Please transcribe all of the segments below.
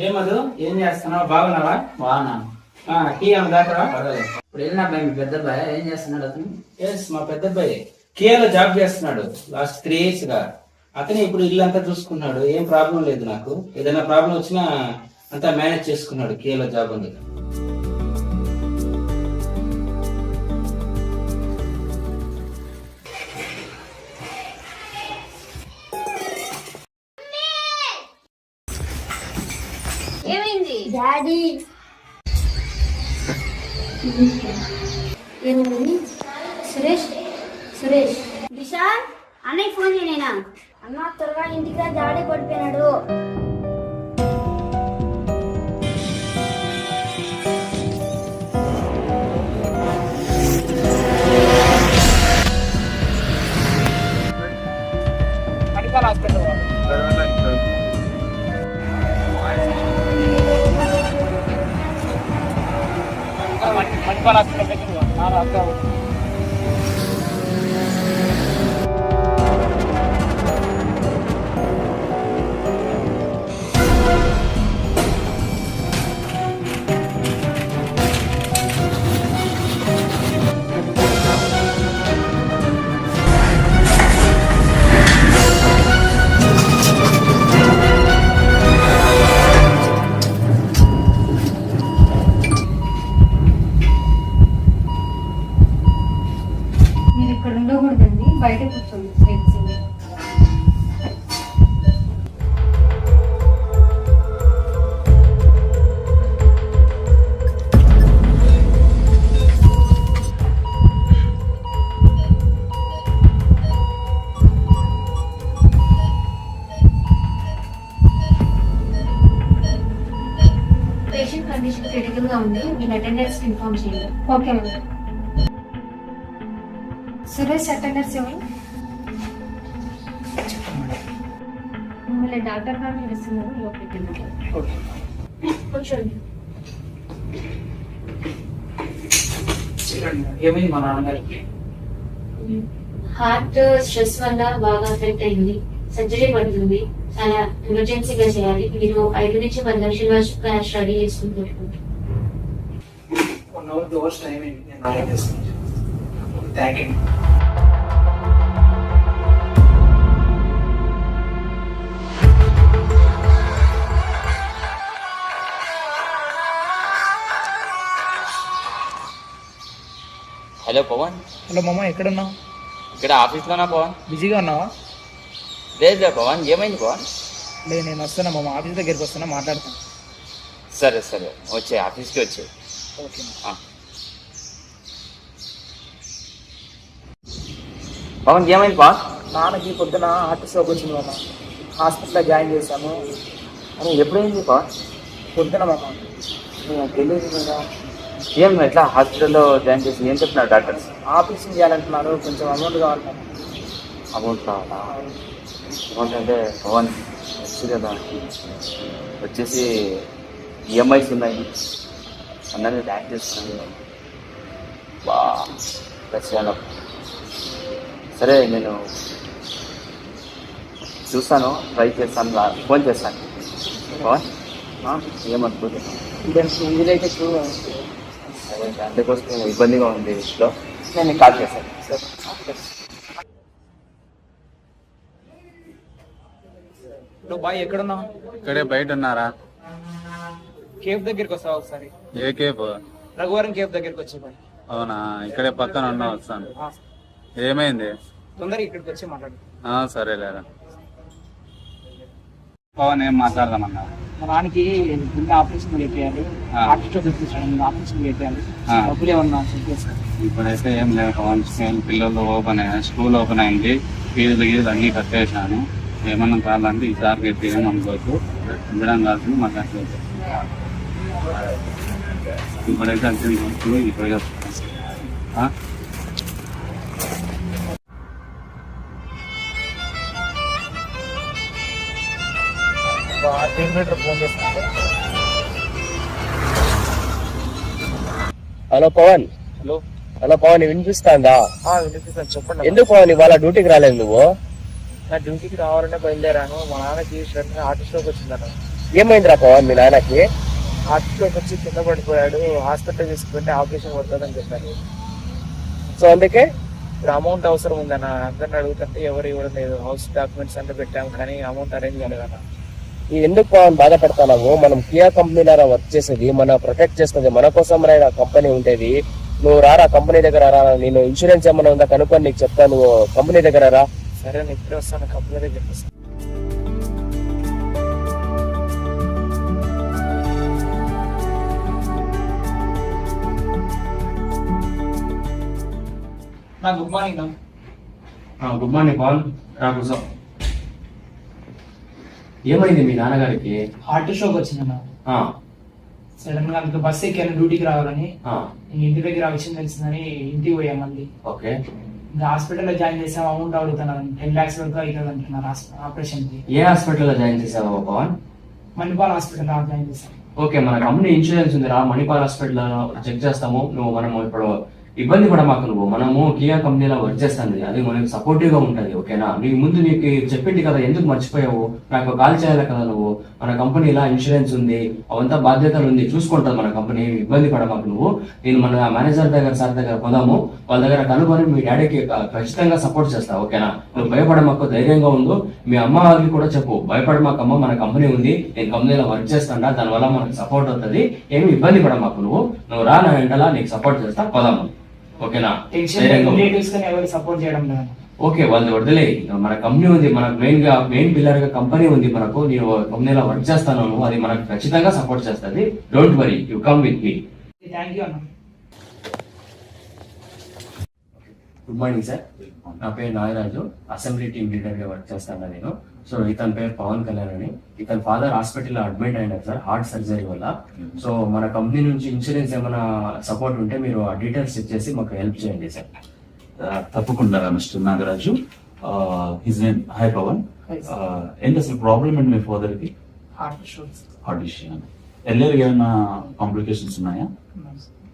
ఏమదు? ఏం చేస్తున్నావు? బాగున్నావా? బాగున్నాను. ఆ, టీ దాటరా పర్వాలేదు. ఇప్పుడు వెళ్ళిన మీ పెద్ద అబ్బాయి ఏం చేస్తున్నాడు అతను? ఎస్ మా పెద్ద అబ్బాయి కియాలో జాబ్ చేస్తున్నాడు. లాస్ట్ త్రీ ఇయర్స్గా. అతనే ఇప్పుడు ఇల్లు అంతా చూసుకున్నాడు. ఏం ప్రాబ్లం లేదు నాకు. ఏదైనా ప్రాబ్లం వచ్చినా అంతా మేనేజ్ చేసుకున్నాడు కియాలో జాబ్ ఉంది డాడీ. ఏమైంది? సురేష్? సురేష్? విశాల్ అన్నయ్య ఫోన్ చేయనేనా? అన్న త్వరగా ఇంటికి రా, డాడీ పడిపోయినాడు. ఉంది. మీరు అటెండెన్స్ ఇన్ఫార్మ్ చేయండి. Okay madam. సురేష్ అటెండర్స్ ఎవరు? మిమ్మల్ని డాక్టర్ గారు పిలుస్తున్నారు. లోపలికి కూర్చోండి. ఏమైంది మా నాన్నగారికి? హార్ట్ స్ట్రెస్ వల్ల బాగా ఎఫెక్ట్ అయింది. సర్జరీ పడుతుంది. చాలా ఎమర్జెన్సీగా చేయాలి. మీరు ఐదు నుంచి పది లక్షల వరకు స్టడీ చేసుకుంటున్నారు. One hour two hours time అయింది నేను ఆర్డర్ చేస్తాను. Thank you hello Pavan hello మామ ఎక్కడున్నావు? ఇక్కడ ఆఫీస్లోనా పవన్ బిజీగా ఉన్నావా? లేదు లేదు పవన్ ఏమైంది పవన్ లేదు నేను వస్తున్నా మామ ఆఫీస్ దగ్గరికి వస్తున్నా మాట్లాడతాను. సరే సరే. వచ్చే ఆఫీస్కి వచ్చే. పవన్ ఏమైంది పవన్ నాన్నకి పొద్దున హార్ట్ స్ట్రోక్ వచ్చింది మామ. హాస్పిటల్లో జాయిన్ చేశాము. అరే ఎప్పుడైంది పవన్ పొద్దున మామ. తెలియదు కదా. ఏం ఎట్లా హాస్పిటల్లో జాయిన్ చేసి ఏం చెప్తున్నారు డాక్టర్స్? ఆపరేషన్ చేయాలంటున్నారు. కొంచెం అమౌంట్ కావాలి మామ. అమౌంట్ కావాలా? అమౌంట్ అంటే పవన్ వచ్చి కదా వచ్చేసి ఈఎంఐస్ ఉన్నాయి. అన్నీ బ్యాంక్ చేస్తున్నాను బా సరే నేను చూస్తాను ట్రై చేస్తాను ఫోన్ చేస్తాను. సరే అందుకోసం ఇబ్బందిగా ఉంది ఇంట్లో. నేను కాల్ చేస్తాను. ఇప్పుడు బాయ్ ఎక్కడున్నావు? ఇక్కడే బయట ఉన్నారా? కేఫ్ దగ్గరికి వస్తావా ఒకసారి? ఏ కేప్ రఘువరం కేఫ్ దగ్గరికి వచ్చే బాయ్ అవునా? ఇక్కడే పక్కన ఉన్నా వస్తాను. ఏమైంది? తొందరగా ఇక్కడికి వచ్చి మాట్లాడు. ఆ, సరేలేరా. పవన్ ఏం మాట్లాడదామన్నా మా నాన్నకి గుండె ఆపరేషన్ చేయాలి ఆ. హార్ట్ స్ట్రోక్ వచ్చింది ఆపరేషన్ చేయాలి. డబ్బులు ఏమన్నా ఇప్పుడైతే ఏం లేదు పవన్ స్కూల్ పిల్లలు ఓపెన్ స్కూల్ ఓపెన్ అయింది ఫీజులు గీజులు అన్నీ కట్టేశాను. ఏమన్నా కావాలంటే ఈసారి రేపు ఏమనుకోవచ్చు ఇవ్వడం కాదు మాకు అసలు ఇప్పుడైతే ఇప్పుడే? టెర్మినేటర్ ఫోన్ చేస్తాను hello Pavan. Hello. Hello Pavan వినిపిస్తాందా? వినిపిస్తాను చెప్పండి ఎందుకు పవన్ ఇవాళ డ్యూటీకి రాలేదు నువ్వు? నా డ్యూటీకి రావాలనే బయలుదేరాను. మా నాన్నకి సడన్ హార్ట్ స్ట్రోక్ వచ్చిందట. ఏమైందిరా పవన్ మీ నాన్నకి? హార్ట్ స్ట్రోక్ వచ్చి కింద పడిపోయాడు. హాస్పిటల్ తీసుకుంటే ఆపరేషన్ పడుతుందని చెప్పారు. సో అందుకే? ఇప్పుడు అమౌంట్ అవసరం ఉందన్న. అందరిని అడుగుతుంటే ఎవరు ఇవ్వడం లేదు. హౌస్ డాక్యుమెంట్స్ అంటే పెట్టాము కానీ అమౌంట్ అరేంజ్ కాలేదన్న. ఈ ఎందుకు పవన్ బాధపడతావు మనం కియా కంపెనీలో వర్క్ చేసేది మన ప్రొటెక్ట్ చేస్తుంది మన కోసం రా కంపెనీ ఉండేది. నువ్వు రారా కంపెనీ దగ్గర రా నేను ఇన్సూరెన్స్ ఏమైనా ఉందా కనుక్కొని నీకు చెప్తాను. కంపెనీ దగ్గర రా. సరే నేను ఇప్పుడే వస్తాను చెప్పేస్తాను నా గుడ్ మార్నింగ్ నా గుడ్ మార్నింగ్ రా కూర్చో. ఏమైంది మీ నాన్నగారికి? హార్ట్ స్ట్రోక్ వచ్చిందన్న. ఆ, సడన్గా అందుకు బస్ ఎక్కాను డ్యూటీకి రావాలని. ఆ, ఇంటి దగ్గర విషయం తెలిసిందని ఇంటికి పోయాం మళ్ళీ. ఓకే. ఇంకా హాస్పిటల్లో జాయిన్ చేసాం అమౌంట్ అడుగుతున్నారు. టెన్ లాక్స్ వరకు అవుతుంది అంటున్నారు ఆపరేషన్ ఏ హాస్పిటల్లో జాయిన్ చేసావు పవన్? మణిపాల్ హాస్పిటల్ జాయిన్ చేశాం ఓకే మన కంపెనీ ఇన్సూరెన్స్ ఉంది రా మణిపాల్ హాస్పిటల్ చెక్ చేస్తాము. నువ్వు మనము ఇప్పుడు ఇబ్బంది పడమాకు నువ్వు. మనము కియా కంపెనీలో వర్క్ చేస్తాను అది మనకి సపోర్టివ్గా ఉంటది ఓకేనా? నీకు ముందు నీకు చెప్పింది కదా ఎందుకు మర్చిపోయావు? నాకు కాల్ చేయాలి కదా నువ్వు. మన కంపెనీలో ఇన్సూరెన్స్ ఉంది అవంతా బాధ్యతలు ఉంది చూసుకుంటుంది మన కంపెనీ ఇబ్బంది పడమాకు నువ్వు. నేను మన మేనేజర్ దగ్గర సార్ దగ్గర పోదాము. వాళ్ళ దగ్గర కనుగొని మీ డాడీకి ఖచ్చితంగా సపోర్ట్ చేస్తా ఓకేనా? నువ్వు భయపడమాకు ధైర్యంగా ఉండు. మీ అమ్మ వాళ్ళకి కూడా చెప్పు భయపడమాకమ్మ మన కంపెనీ ఉంది. నేను కంపెనీలో వర్క్ చేస్తాడా దానివల్ల మనకు సపోర్ట్ అవుతుంది ఏమి ఇబ్బంది పడమాకు నువ్వు. నువ్వు రా నా వెంటలా నీకు సపోర్ట్ చేస్తా పోదాము. ఓకేనా? ధైర్యంగా సపోర్ట్ చేయడం లేదు ఓకే వాళ్ళు వదిలే. మన కంపెనీ ఉంది మనకు మెయిన్గా మెయిన్ పిల్లర్గా కంపెనీ ఉంది మనకు. నేను కంపెనీలో వర్క్ చేస్తాను అది మనకు ఖచ్చితంగా సపోర్ట్ చేస్తుంది. Don't worry you come with me thank you అన్న. గుడ్ మార్నింగ్ సార్ నా పేరు నాగరాజు. అసెంబ్లీ టీమ్ లీడర్గా వర్క్ చేస్తాను నేను. సో ఇతని పేరు పవన్ కళ్యాణ్ అని. ఇతని ఫాదర్ హాస్పిటల్ అడ్మిట్ అయినారు సార్ హార్ట్ సర్జరీ వల్ల. సో మన కంపెనీ నుంచి ఇన్సూరెన్స్ ఏమైనా సపోర్ట్ ఉంటే మీరు ఆ డీటెయిల్స్ చెక్ చేసి మాకు హెల్ప్ చేయండి సార్ తప్పకుండా mister Nagaraju. His name hi Pavan. ఏంటి అసలు ప్రాబ్లం ఏంటి మీ ఫాదర్కి హార్ట్ ఇష్యూ అని ఎర్లియర్ ఏమైనా కాంప్లికేషన్స్ ఉన్నాయా?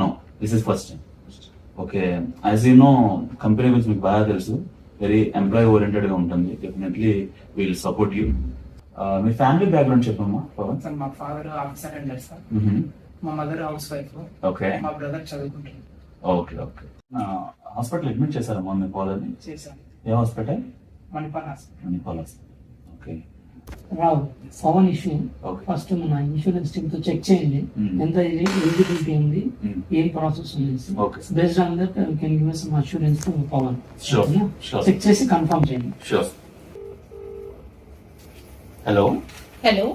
No this is first time okay as you know company గురించి మీకు బాగా తెలుసు. వెరీ ఎంప్లాయ్ ఓరియంటెడ్గా ఉంటుంది. డెఫినెట్లీ విల్ సపోర్ట్ యూ మీ ఫ్యామిలీ బ్యాక్గ్రౌండ్ చెప్పమ్మా పవన్. సార్ మా ఫాదర్ ఆఫీసర్ అంటారు సార్. మా మదర్ హౌస్ వైఫ్ ఓకే మా బ్రదర్ చదువుకుంటారు ఓకే ఓకే హాస్పిటల్ అడ్మిట్ చేశారమ్మా మీ ఫాదర్ని చేశాను ఏ hospital Manipal hospital Manipal okay Rao Pavan issue okay first మన ఇన్సూరెన్స్ టీమ్తో చెక్ చేయండి. ఎంత ఎలిజిబిలిటీ ఉంది. ఏం ప్రాసెస్ ఉంది Okay. Based on that can give some assurance to Pavan Sure, sure. Check చేసి కన్ఫర్మ్ చేయండి Sure. Hello. Hello.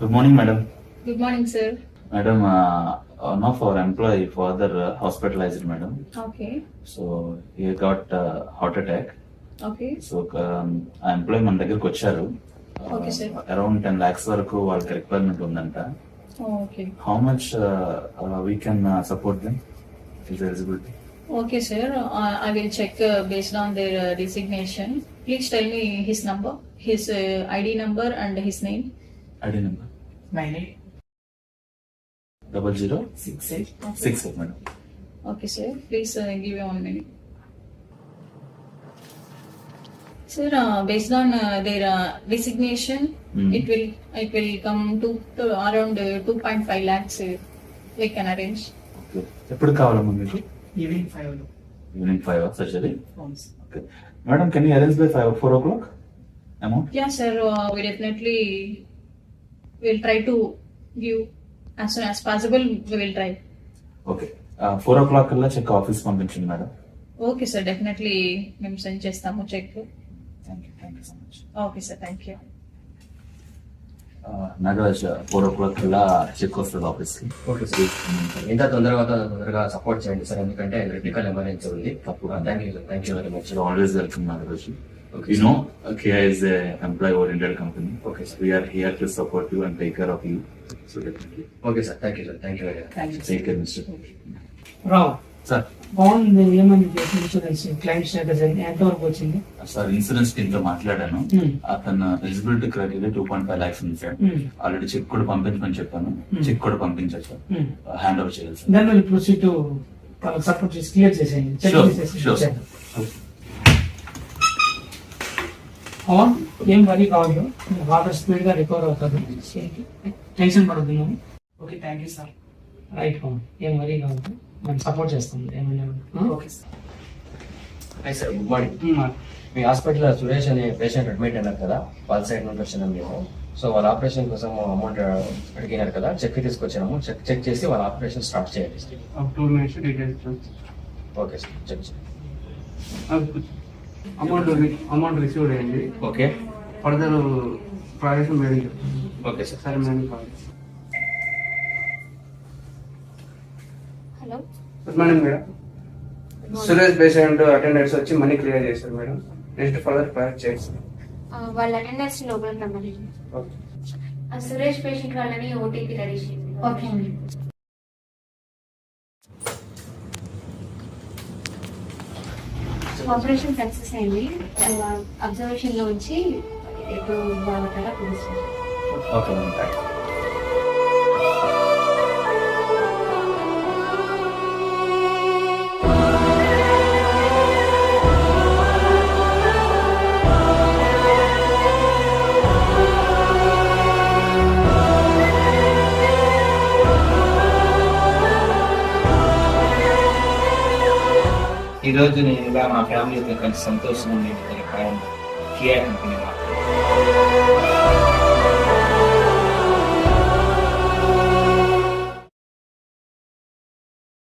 Good morning, madam. Good morning, sir. Madam, uh, one of our employee father uh, hospitalized, madam. Okay. So he got uh, heart attack. Okay. So ఆ employee మన దగ్గరకు వచ్చారు Okay, sir. Around ten lakhs వరకు వాళ్ళకి requirement ఉందంట Oh, okay. How much we can support them is eligibility Okay, sir. Uh, I will check uh, based on their uh, designation. Please tell me his number, his uh, ID number, and his name. ID number nine eight Double zero six eight six eight madam Okay, sir. Please uh, give me one minute. Sir, uh, based on uh, their uh, designation, Hmm. it will it will come to, to around uh, 2.5 lakhs. Uh, we can arrange. Okay ఎప్పుడు కావాలమ్మా మీకు evening five evening five surgery phones okay madam can you arrange by five four o'clock amount Yeah, sir. Uh, we definitely will try to Soon as possible. We will try. Okay four o'clock కల్లా check office పంపించండి madam Okay, sir. Definitely మేము send చేస్తాము check thank you thank you so much okay sir thank you Nagaraj four o'clock కల్లా check వస్తుంది ఆఫీస్కి okay sir ఎంత తొందరగా తొందరగా సపోర్ట్ చేయండి సార్ ఎందుకంటే క్రిటికల్ ఎమర్జెన్సీ ఉంది. తప్పుగా thank you thank you very much always welcome Nagaraj. You know, Kia is a employee-oriented company. Okay, sir. We are here to support you and take care of you. Okay sir thank you sir thank you very much care, Mr. Rao sir Pavan ఏమని insurance status ఎంతవరకు వచ్చింది? Sir insurance టీమ్తో మాట్లాడాను. Hmm. అతను eligibility criteria two point five lakhs ఉంది sir Hmm. Already check కూడా పంపించమని చెప్పాను. Hmm. Check కూడా పంపించారు సార్ Hmm. హ్యాండ్ ఓవర్ చేయాలి సార్ ప్రొసీడ్ సపోర్ట్ చేసి క్లియర్ చేసేయండి. పవన్ ఏం వరీ కావద్దు వాటర్ స్పీడ్గా రికవర్ అవుతుంది టెన్షన్ పడద్దు నువ్వు. Okay thank you sir right Pavan ఏం వరీ కావద్దు మనం సపోర్ట్ చేస్తాం. ఏమైనా okay sir hi sir good morning మీ హాస్పిటల్ సురేష్ అనే పేషెంట్ అడ్మిట్ అయినారు కదా. వాళ్ళ సైడ్ నుండి వచ్చినాం మేము. సో వాళ్ళ ఆపరేషన్ కోసం అమౌంట్ అడిగినారు కదా. చెక్ తీసుకొచ్చినాము. చెక్ చెక్ చేసి వాళ్ళ ఆపరేషన్ స్టార్ట్ చేయండి two minutes details okay sir check చేయండి అమౌంట్ అమౌంట్ రిసీవ్ అయ్యింది. Okay further project madam okay sir సరే madam call. Hello. Good morning madam. Suresh patient attenders వచ్చి మనీ క్లియర్ చేశారు madam. Next further project చేస్తాం వాళ్ళ attenders లోపల రమ్మని okay ఆ సురేష్ పేషెంట్ వాళ్ళని ఓటీపీ రెడీ చేయండి. ఓకే ఆపరేషన్ సక్సెస్ అయింది అబ్జర్వేషన్లో ఉంచి ఎప్పుడు బాగుంటారో పిలుస్తారు ఈరోజు నేను ఇలా మా ఫ్యామిలీతో కలిసి సంతోషంగా నేను కారణం కియా కంపెనీ